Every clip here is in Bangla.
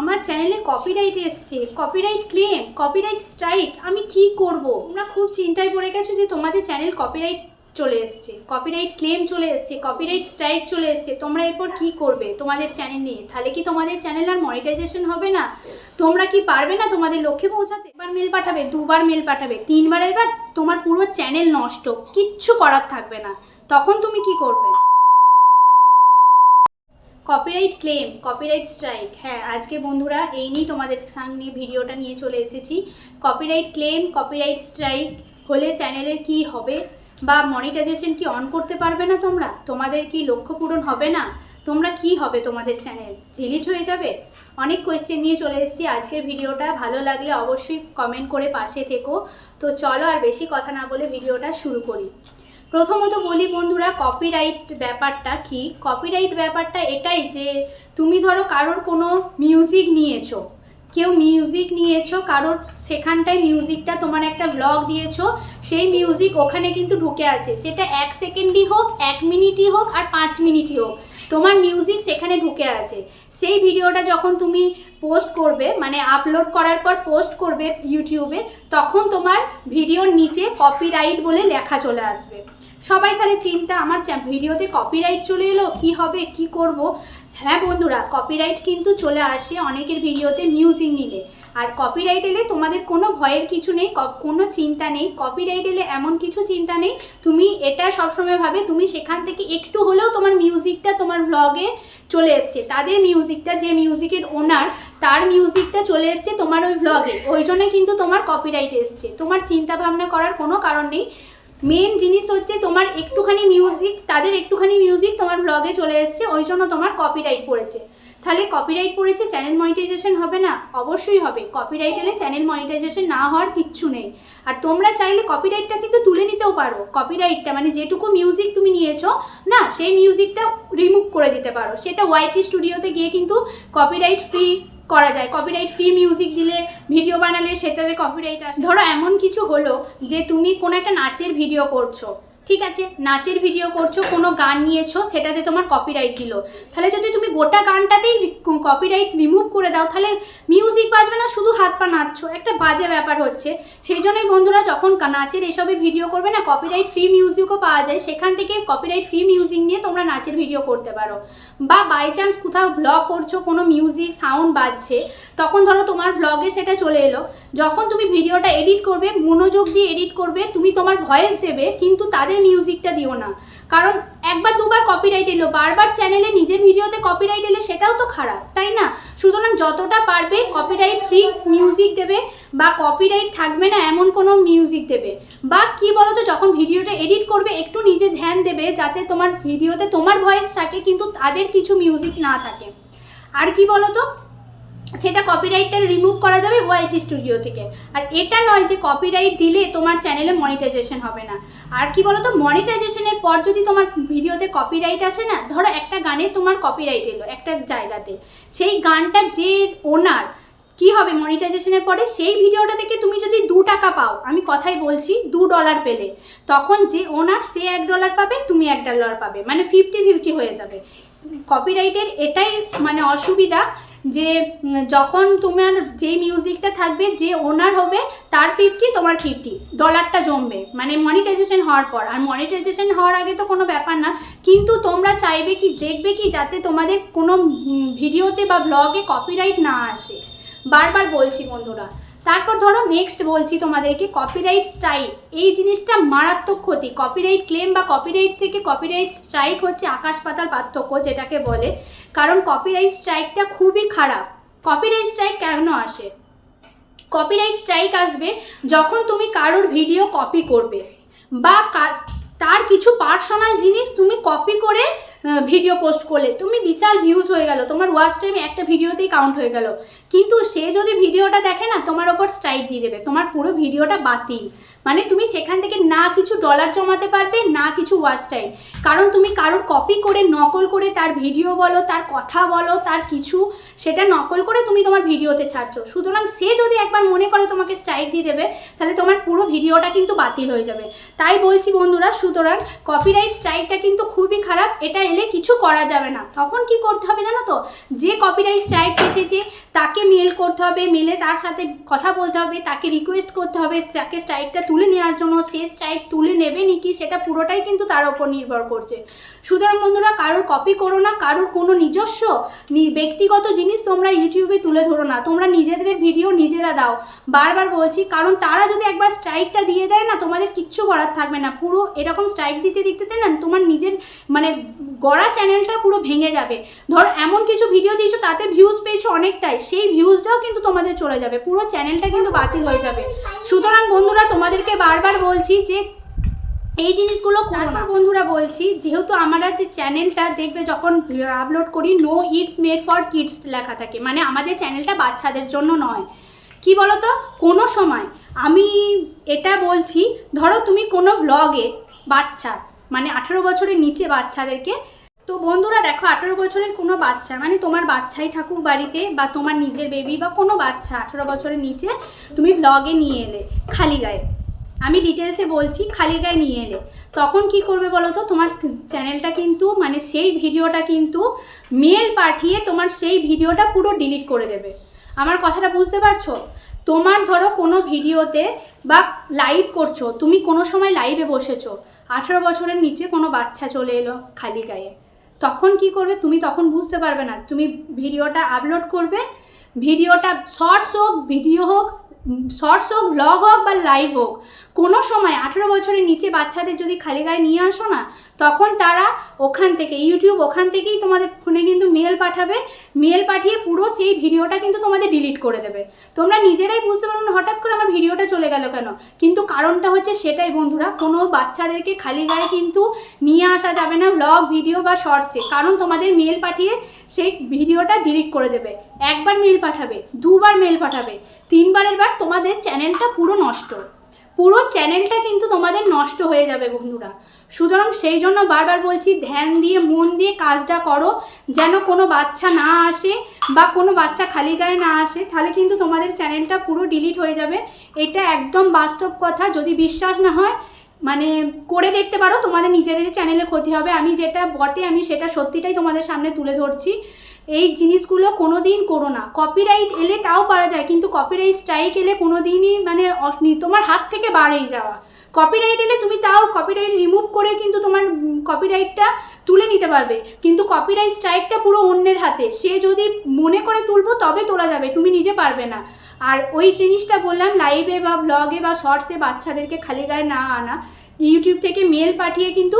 আমার চ্যানেলে কপিরাইট এসছে। কপিরাইট ক্লেম কপিরাইট স্ট্রাইক আমি কি করব? তোমরা খুব চিন্তায় পড়ে গেছো যে তোমাদের চ্যানেল কপিরাইট চলে এসছে। কপিরাইট ক্লেম চলে এসছে কপিরাইট স্ট্রাইক চলে এসছে। তোমরা এরপর কি করবে তোমাদের চ্যানেল নিয়ে? তাহলে কি তোমাদের চ্যানেল আর মনিটাইজেশন হবে না? তোমরা কি পারবে না তোমাদের লক্ষ্যে পৌঁছাতে? একবার মেল পাঠাবে, দুবার মেল পাঠাবে তিনবারের বার তোমার পুরো চ্যানেল নষ্ট, কিচ্ছু করার থাকবে না। তখন তুমি কি করবে? কপিরাইট ক্লেম কপিরাইট স্ট্রাইক হ্যাঁ আজকে বন্ধুরা এই নিয়ে তোমাদের সামনে ভিডিওটা নিয়ে চলে এসেছি। কপিরাইট ক্লেম কপিরাইট স্ট্রাইক হলে চ্যানেলের কি হবে বা মনিটাইজেশন কি অন করতে পারবে না তোমরা? তোমাদের কি লক্ষ্য পূরণ হবে না? তোমরা কি হবে তোমাদের চ্যানেল ডিলিট হয়ে যাবে? অনেক কোয়েশ্চেন নিয়ে চলে এসেছি আজকের ভিডিওটা। ভালো লাগলে অবশ্যই কমেন্ট করে পাশে থেকো। তো চলো আর বেশি কথা না বলে ভিডিওটা শুরু করি। প্রথমত বলি বন্ধুরা কপিরাইট ব্যাপারটা কি? কপিরাইট ব্যাপারটা এটাই যে, তুমি ধরো কারোর কোনো মিউজিক নিয়েছো। কেউ মিউজিক নিয়েছো, কারোর সেখানটায় মিউজিকটা তোমার একটা ব্লগ দিয়েছ, সেই মিউজিক ওখানে কিন্তু ঢুকে আছে। সেটা এক সেকেন্ডই হোক, এক মিনিটই হোক, আর পাঁচ মিনিটই হোক, তোমার মিউজিক সেখানে ঢুকে আছে। সেই ভিডিওটা যখন তুমি পোস্ট করবে মানে আপলোড করার পর পোস্ট করবে ইউটিউবে তখন তোমার ভিডিওর নিচে কপিরাইট বলে লেখা চলে আসবে। সবাই তাহলে চিন্তা, আমার ভিডিওতে কপিরাইট চলে এলো, কি হবে, কি করব? হ্যাঁ বন্ধুরা কপিরাইট কিন্তু চলে আসে অনেকের ভিডিওতে মিউজিক নিলে। আর কপিরাইট এলে তোমাদের কোনো ভয়ের কিছু নেই কোনো চিন্তা নেই। কপিরাইট এলে এমন কিছু চিন্তা নেই, তুমি এটা সবসময় ভাবে, তুমি সেখান থেকে একটু হলেও তোমার মিউজিকটা তোমার ব্লগে চলে এসছে। তাদের মিউজিকটা যে মিউজিকের ওনার তার মিউজিকটা চলে এসছে তোমার ওই ব্লগে ওই জন্য কিন্তু তোমার কপিরাইট এসছে। তোমার চিন্তা ভাবনা করার কোনো কারণ নেই। মেন জিনিস হচ্ছে তোমার একটুখানি মিউজিক তাদের একটুখানি মিউজিক তোমার ব্লগে চলে এসছে, ওই জন্য তোমার কপিরাইট পড়েছে। তাহলে কপিরাইট পড়েছে চ্যানেল মনিটাইজেশন হবে না? অবশ্যই হবে। কপিরাইট এলে চ্যানেল মনিটাইজেশন না হওয়ার কিচ্ছু নেই। আর তোমরা চাইলে কপিরাইটটা কিন্তু তুলে নিতেও পারো। কপিরাইটটা মানে যেটুকু মিউজিক তুমি নিয়েছো, না, সেই মিউজিকটা রিমুভ করে দিতে পারো। সেটা ওয়াইটি স্টুডিওতে গিয়ে কিন্তু কপিরাইট ফ্রি করা যায়। কপিরাইট ফ্রি মিউজিক দিলে ভিডিও বানালে সেটাতে কপিরাইট আসে। ধরো এমন কিছু হলো যে তুমি কোনো একটা নাচের ভিডিও করছ। ঠিক আছে, নাচের ভিডিও করছ, কোনো গান নিয়েছো, সেটাতে তোমার কপিরাইট দিল। তাহলে যদি তুমি গোটা গানটাতেই কপিরাইট রিমুভ করে দাও, তাহলে মিউজিক বাজবে না, শুধু হাত পা নাচছো। একটা বাজে ব্যাপার হচ্ছে। সেই জন্যই বন্ধুরা, যখন নাচের এসবের ভিডিও করবে না কপিরাইট ফ্রি মিউজিকও পাওয়া যায়, সেখান থেকে কপিরাইট ফ্রি মিউজিক নিয়ে তোমরা নাচের ভিডিও করতে পারো। বা বাই চান্স কোথাও ব্লগ করছ, কোনো মিউজিক সাউন্ড বাজছে, তখন ধরো তোমার ব্লগে সেটা চলে এলো। যখন তুমি ভিডিওটা এডিট করবে, মনোযোগ দিয়ে এডিট করবে, তুমি তোমার ভয়েস দেবে, কিন্তু তাদের মিউজিকটা দিও না। কারণ একবার দুবার কপিরাইট এলো, বারবার চ্যানেলে নিজের ভিডিওতে কপিরাইট এলে সেটাও তো খারাপ, তাই না? সুতরাং যতটা পারবে কপিরাইট ফ্রি মিউজিক দেবে বা কপিরাইট থাকবে না এমন কোনো মিউজিক দেবে। বা কি বলো তো যখন ভিডিওটা এডিট করবে, একটু নিজে ধ্যান দেবে যাতে তোমার ভিডিওতে তোমার ভয়েস থাকে, কিন্তু তাদের কিছু মিউজিক না থাকে। আর কি বলতো সেটা কপিরাইটটা রিমুভ করা যাবে ওয়াইটি স্টুডিও থেকে। আর এটা নয় যে কপিরাইট দিলে তোমার চ্যানেলে মনিটাইজেশন হবে না। আর কি বলতো মনিটাইজেশনের পর যদি তোমার ভিডিওতে কপিরাইট আসে না, ধরো একটা গানে তোমার কপিরাইট এলো একটা জায়গাতে, সেই গানটা যে ওনার কি হবে মনিটাইজেশনের পরে? সেই ভিডিওটা থেকে তুমি যদি দু টাকা পাও, আমি কথাই বলছি, দু ডলার পেলে, তখন যে ওনার সে এক ডলার পাবে, তুমি এক ডলার পাবে। মানে ফিফটি ফিফটি হয়ে যাবে। কপিরাইটের এটাই মানে অসুবিধা। যে, যখন তোমার যে মিউজিকটা থাকবে, যে ওনার হবে, তার ফিফটি তোমার ফিফটি ডলারটা জমবে। মানে মনিটাইজেশন হওয়ার পর। আর মনিটাইজেশন হওয়ার আগে তো কোনো ব্যাপার না। কিন্তু তোমরা চাইবে কি, দেখবে কি, যাতে তোমাদের কোনো ভিডিওতে বা ব্লগে কপিরাইট না আসে। বারবার বলছি বন্ধুরা তারপর ধরো নেক্সট বলছি তোমাদেরকে কপিরাইট স্ট্রাইক এই জিনিসটা মারাত্মক ক্ষতি। কপিরাইট ক্লেম বা কপিরাইট থেকে কপিরাইট স্ট্রাইক হচ্ছে আকাশ পাতাল পার্থক্য যেটাকে বলে। কারণ কপিরাইট স্ট্রাইকটা খুবই খারাপ। কপিরাইট স্ট্রাইক কেন আসে? কপিরাইট স্ট্রাইক আসবে যখন তুমি কারোর ভিডিও কপি করবে। বা তার কিছু পার্সোনাল জিনিস তুমি কপি করে ভিডিও পোস্ট করলে। তুমি বিশাল ভিউজ হয়ে গেল। তোমার ওয়াচ টাইম একটা ভিডিওতেই কাউন্ট হয়ে গেল। কিন্তু সে যদি ভিডিওটা দেখে না, তোমার ওপর স্ট্রাইক দিয়ে দেবে। তোমার পুরো ভিডিওটা বাতিল। মানে তুমি সেখান থেকে না কিছু ডলার জমাতে পারবে, না কিছু ওয়াচ টাইম কারণ তুমি কারোর কপি করে, নকল করে তার ভিডিও বলো, তার কথা বলো, তার কিছু, সেটা নকল করে তুমি তোমার ভিডিওতে ছাড়ছো। সুতরাং সে যদি একবার মনে করে তোমাকে স্ট্রাইক দিয়ে দেবে, তাহলে তোমার পুরো ভিডিওটা কিন্তু বাতিল হয়ে যাবে। তাই বলছি বন্ধুরা, সুতরাং কপিরাইট স্ট্রাইকটা কিন্তু খুবই খারাপ। এটা এলে কিছু করা যাবে না। তখন কি করতে হবে জানো তো? যে কপিরাইট স্ট্রাইক পেতেছে তাকে মেল করতে হবে মেলে তার সাথে কথা বলতে হবে, তাকে রিকোয়েস্ট করতে হবে, তাকে স্ট্রাইকটা তুলে নেওয়ার জন্য। সে স্ট্রাইক তুলে নেবে নাকি সেটা পুরোটাই কিন্তু তার ওপর নির্ভর করছে। সুতরাং বন্ধুরা, কারোর কপি করো না, কারোর কোনো নিজস্ব ব্যক্তিগত জিনিস তোমরা ইউটিউবে তুলে ধরো না। তোমরা নিজেদের ভিডিও নিজেরা দাও। বারবার বলছি, কারণ তারা যদি একবার স্ট্রাইকটা দিয়ে দেয় না, তোমাদের কিচ্ছু করার থাকবে না। পুরো এরকম স্ট্রাইক দিতে দিতে দিতে না তোমার নিজের মানে গড়া চ্যানেলটা পুরো ভেঙে যাবে। ধর, এমন কিছু ভিডিও দিয়েছ, তাতে ভিউজ পেয়েছ অনেকটাই। সেই ভিউজটাও কিন্তু তোমাদের চলে যাবে। পুরো চ্যানেলটা কিন্তু বাতিল হয়ে যাবে। সুতরাং বন্ধুরা, তোমাদেরকে বারবার বলছি যে, এই জিনিসগুলো করো বন্ধুরা বলছি, যেহেতু আমরা যে চ্যানেলটা দেখবে, যখন আপলোড করি no it's made for kids লেখা থাকে। মানে আমাদের চ্যানেলটা বাচ্চাদের জন্য নয়। কি বলতো? কোনো সময় আমি এটা বলছি, ধরো তুমি কোনো ভ্লগে বাচ্চা মানে আঠেরো বছরের নিচে বাচ্চাদেরকে। তো বন্ধুরা দেখো, আঠেরো বছরের কোনো বাচ্চা মানে তোমার বাচ্চাই থাকুক বাড়িতে বা তোমার নিজের বেবি বা কোনো বাচ্চা আঠেরো বছরের নিচে, তুমি ব্লগে নিয়ে এলে, খালি গায়ে। আমি ডিটেলসে বলছি, খালি গায়ে নিয়ে এলে। তখন কি করবে বলো তো? তোমার চ্যানেলটা কিন্তু মানে সেই ভিডিওটা কিন্তু মেল পাঠিয়ে তোমার সেই ভিডিওটা পুরো ডিলিট করে দেবে। আমার কথাটা বুঝতে পারছ? তোমার ধরো কোনো ভিডিওতে বা লাইভ করছ, তুমি কোনো সময় লাইভে বসেছো, আঠারো বছরের নিচে কোনো বাচ্চা চলে এলো খালি গায়ে, তখন কি করবে? তুমি তখন বুঝতে পারবে না। তুমি ভিডিওটা আপলোড করবে, ভিডিওটা শর্টস হোক ভিডিও হোক শর্টস হোক ব্লগ হোক বা লাইভ হোক, কোনো সময় আঠেরো বছরের নিচে বাচ্চাদের যদি খালি গায়ে নিয়ে আসো না, তখন তারা ওখান থেকে ইউটিউব ওখান থেকেই তোমাদের ফোনে কিন্তু মেল পাঠাবে মেল পাঠিয়ে পুরো সেই ভিডিওটা কিন্তু তোমাদের ডিলিট করে দেবে। তোমরা নিজেরাই বুঝতে পারো না হঠাৎ করে আমার ভিডিওটা চলে গেল কেন। কিন্তু কারণটা হচ্ছে সেটাই বন্ধুরা, কোনো বাচ্চাদেরকে খালি গায়ে কিন্তু নিয়ে আসা যাবে না ব্লগ ভিডিও বা শর্টসে কারণ তোমাদের মেল পাঠিয়ে সেই ভিডিওটা ডিলিট করে দেবে। একবার মেল পাঠাবে, দুবার মেল পাঠাবে তিনবারের বার তোমাদের চ্যানেলটা পুরো নষ্ট। পুরো চ্যানেলটা কিন্তু তোমাদের নষ্ট হয়ে যাবে বন্ধুরা। সুতরাং সেই জন্য বারবার বলছি, ধ্যান দিয়ে, মন দিয়ে কাজটা করো। যেন কোনো বাচ্চা না আসে বা কোনো বাচ্চা খালি গায়ে না আসে, তাহলে কিন্তু তোমাদের চ্যানেলটা পুরো ডিলিট হয়ে যাবে। এটা একদম বাস্তব কথা। যদি বিশ্বাস না হয় মানে করে দেখতে পারো, তোমাদের নিজেদের চ্যানেলে ক্ষতি হবে। আমি যেটা বটে, আমি সেটা সত্যিটাই তোমাদের সামনে তুলে ধরছি। এই জিনিসগুলো কোনো দিন করো না। কপিরাইট এলে তাও পারা যায়, কিন্তু কপিরাইট স্ট্রাইক এলে কোনো দিনই মানে তোমার হাত থেকে বাড়েই যাওয়া। কপিরাইট এলে তুমি তাও কপিরাইট রিমুভ করে কিন্তু তোমার কপিরাইটটা তুলে নিতে পারবে। কিন্তু কপিরাইট স্ট্রাইকটা পুরো অন্যের হাতে। সে যদি মনে করে তুলবো, তবে তোলা যাবে। তুমি নিজে পারবে না। আর ওই জিনিসটা বললাম লাইভে বা ব্লগে বা শর্টসে বাচ্চাদেরকে খালি গায়ে না আনা। ইউটিউব থেকে মেল পাঠিয়ে কিন্তু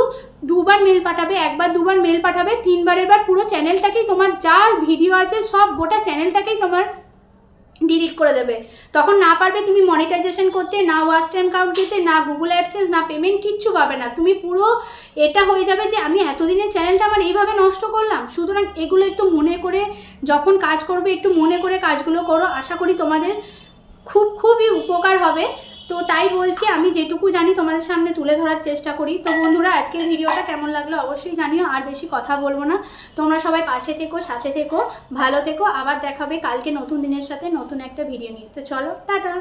দুবার মেল পাঠাবে, একবার দুবার মেল পাঠাবে, তিনবারের বার পুরো চ্যানেলটাকেই তোমার যা ভিডিও আছে সব গোটা চ্যানেলটাকেই তোমার ডিলিট করে দেবে। তখন না পারবে তুমি মনিটাইজেশন করতে, না ওয়াচ টাইম কাউন্ট দিতে, না গুগল অ্যাডসেন্স না পেমেন্ট কিচ্ছু পাবে না। তুমি পুরো এটা হয়ে যাবে যে আমি এতদিনের চ্যানেলটা আমার এইভাবে নষ্ট করলাম। সুতরাং এগুলো একটু মনে করে যখন কাজ করবে, একটু মনে করে কাজগুলো করো। আশা করি তোমাদের খুব, খুবই উপকার হবে। তো তাই বলছি, আমি যেটুকু জানি তোমাদের সামনে তুলে ধরার চেষ্টা করি। তো বন্ধুরা, আজকের ভিডিওটা কেমন লাগল অবশ্যই জানিও, আর বেশি কথা বলব না। তোমরা সবাই পাশে থেকো, সাথে থেকো, ভালো থেকো। আবার দেখাবে কালকে নতুন দিনের সাথে নতুন একটা ভিডিও নিয়ে। তো চলো, টাটা।